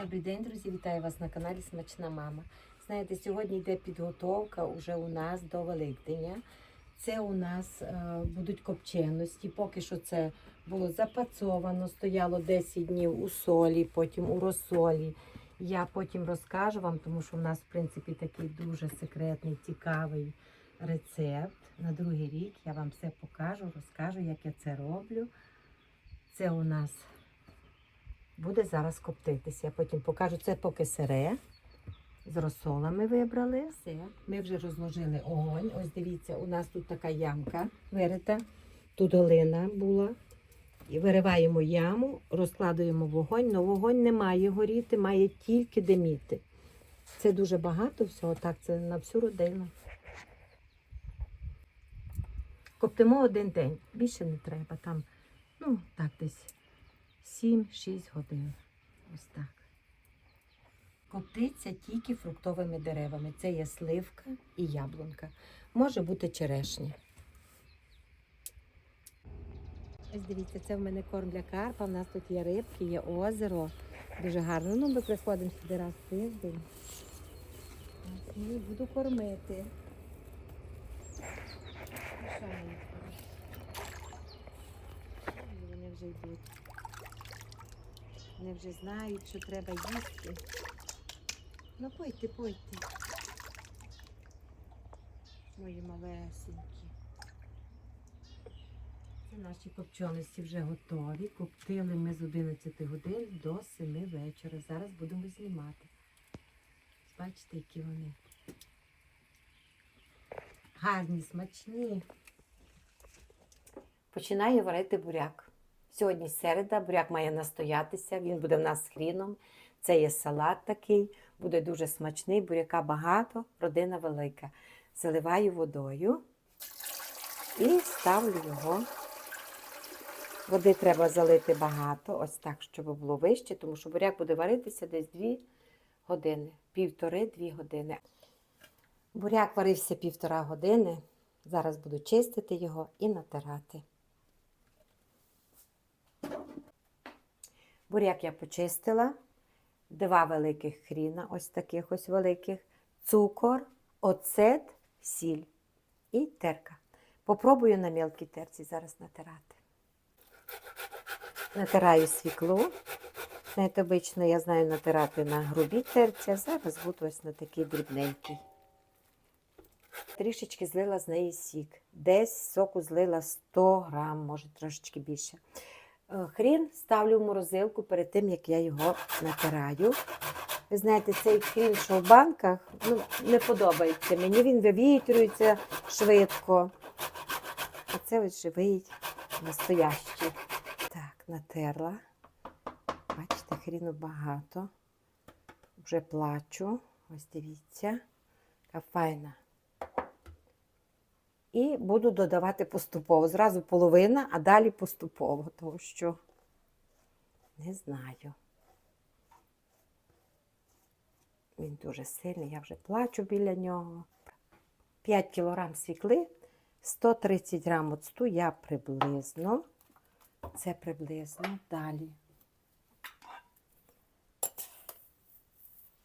Добрий день, друзі! Вітаю вас на каналі Смачна Мама. Знаєте, сьогодні йде підготовка уже у нас до Великдення. Це у нас е, будуть копченості. Поки що це було запацовано, стояло 10 днів у солі, потім у розсолі. Я потім розкажу вам, тому що в нас, в принципі, такий дуже секретний, цікавий рецепт. На другий рік я вам все покажу, розкажу, як я це роблю. Це у нас буде зараз коптитися. Я потім покажу це поки сире. З розсолами вибрали. Все. Ми вже розложили огонь. Ось дивіться, у нас тут така ямка вирита. Тут глина була. І вириваємо яму, розкладуємо вогонь, але вогонь не має горіти, має тільки диміти. Це дуже багато всього, так, це на всю родину. Коптимо один день. Більше не треба. Там, ну, так, десь 7-6 годин. Ось так. Коптиться тільки фруктовими деревами. Це є сливка і яблунка. Може бути черешня. Ось дивіться, це в мене корм для карпа. У нас тут є рибки, є озеро. Дуже гарно. Ну, ми приходимо сюди раз в тиждень. І буду кормити. Вони вже йдуть. Вони вже знають, що треба їсти. Ну пойте, пойте. Мої малесенькі. Це наші копченості вже готові. Коптили ми з 11 годин до 7 вечора. Зараз будемо знімати. Бачите, які вони. Гарні, смачні. Починаю варити буряк. Сьогодні середа, буряк має настоятися, він буде в нас з хріном. Це є салат такий, буде дуже смачний, буряка багато, родина велика. Заливаю водою і ставлю його. Води треба залити багато, ось так, щоб було вище, тому що буряк буде варитися десь 2 години, півтори-дві години. Буряк варився півтора години. Зараз буду чистити його і натирати. Буряк я почистила, два великих хріна, ось таких ось великих, цукор, оцет, сіль і терка. Попробую на мілкій терці зараз натирати. Натираю свікло. Знаєте, обично я знаю натирати на грубій терці, а зараз буду ось на такій дрібненькій. Трішечки злила з неї сік. Десь соку злила 100 грам, може трошечки більше. Е, Хрін ставлю в морозилку перед тим, як я його натираю. Ви знаєте, цей хрін, що в банках, ну, не подобається. Мені він вивітрюється швидко. А це ось живий, настоящий. Так, натерла. Бачите, хріну багато. Вже плачу. Ось дивіться, яка файна. І буду додавати поступово. Зразу половина, а далі поступово, тому що не знаю. Він дуже сильний, я вже плачу біля нього. 5 кг свікли, 130 грам оцту я приблизно. Це приблизно далі.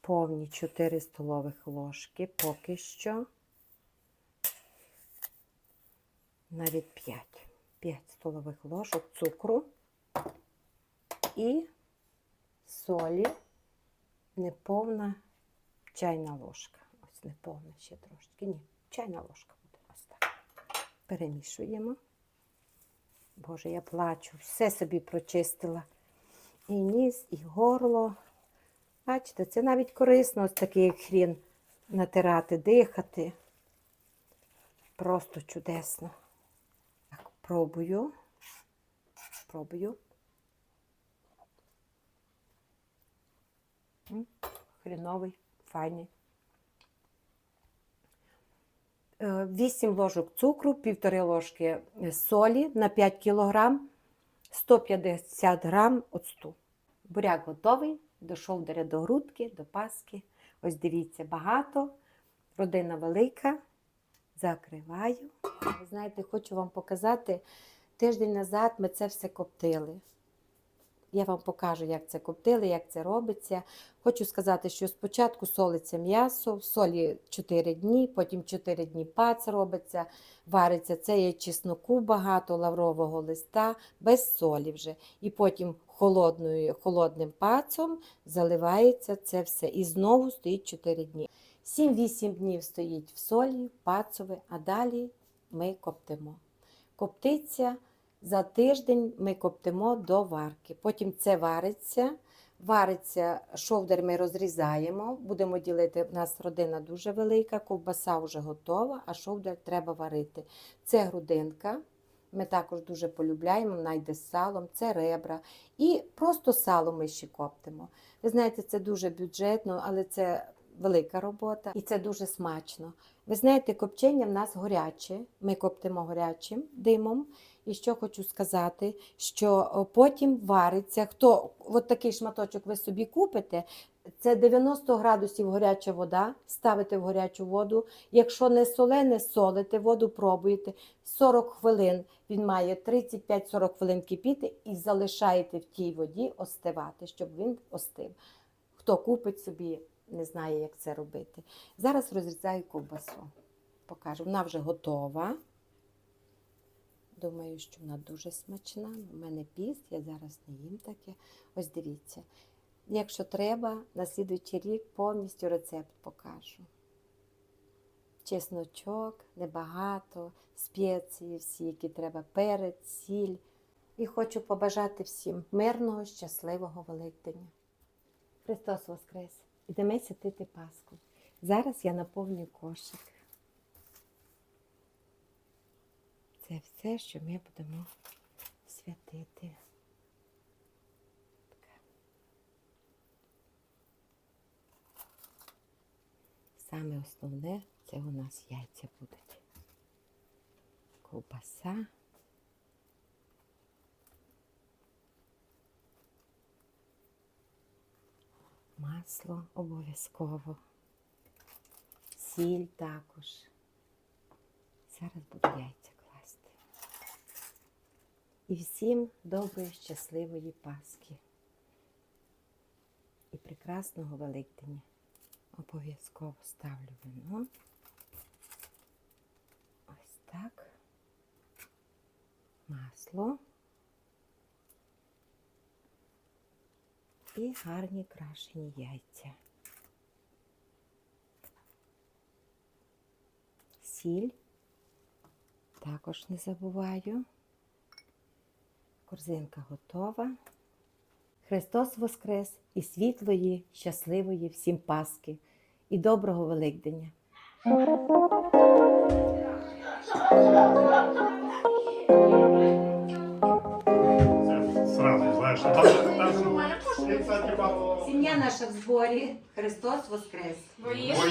Повні 4 столових ложки поки що. Навіть 5. 5 столових ложок цукру і солі неповна чайна ложка. Ось неповна ще трошки. Ні, чайна ложка буде ось так. Перемішуємо. Боже, я плачу, все собі прочистила. І ніс, і горло. Бачите, це навіть корисно ось такий хрін натирати, дихати. Просто чудесно. Пробую. Пробую. Хріновий, файний. Е, 8 ложок цукру, півтори ложки е, солі на 5 кг, 150 грам оцту. Буряк готовий, шовдаря, до грудки, до паски. Ось дивіться, багато, родина велика. Закриваю. Знаєте, хочу вам показати, тиждень назад ми це все коптили. Я вам покажу, як це коптили, як це робиться. Хочу сказати, що спочатку солиться м'ясо, в солі 4 дні, потім 4 дні пац робиться, вариться. Це є чесноку багато, лаврового листа, без солі вже. І потім холодною, холодним пацом заливається це все. І знову стоїть 4 дні. 7-8 днів стоїть в солі, пацове, а далі ми коптимо. Коптиться за тиждень ми коптимо до варки. Потім це вариться. Вариться, шовдар ми розрізаємо, будемо ділити. У нас родина дуже велика, ковбаса вже готова, а шовдар треба варити. Це грудинка. Ми також дуже полюбляємо, вона з салом, це ребра. І просто сало ми ще коптимо. Ви знаєте, це дуже бюджетно, але це велика робота і це дуже смачно. Ви знаєте, копчення в нас горяче. Ми коптимо горячим димом. І що хочу сказати, що потім вариться, хто от такий шматочок ви собі купите, це 90 градусів гаряча вода, ставите в гарячу воду. Якщо не солене, солите, воду пробуєте. 40 хвилин він має 35-40 хвилин кипіти і залишаєте в тій воді остивати, щоб він остив. Хто купить собі, не знає, як це робити. Зараз розрізаю ковбасу. Покажу. Вона вже готова. Думаю, що вона дуже смачна. У мене піст, я зараз не їм таке. Ось дивіться. Якщо треба, на слідуючий рік повністю рецепт покажу. Чесночок, небагато, спеції всі, які треба, перець, сіль. І хочу побажати всім мирного, щасливого Великдення. Христос Воскрес! Ідемо святити Пасху. Зараз я наповню кошик. Це все, що ми будемо святити. Саме основне це у нас яйця будуть. Ковбаса. Масло обов'язково. Сіль також. Зараз буду яйця класти. І всім доброї, щасливої Пасхи. І прекрасного Великдення. Обов'язково ставлю вино. Ось так. Масло. І гарні крашені яйця. Сіль. Також не забуваю. Корзинка готова. Христос Воскрес і світлої, щасливої всім Пасхи і доброго Великдення. Сім'я наша в зборі. Христос Воскрес! воїстину.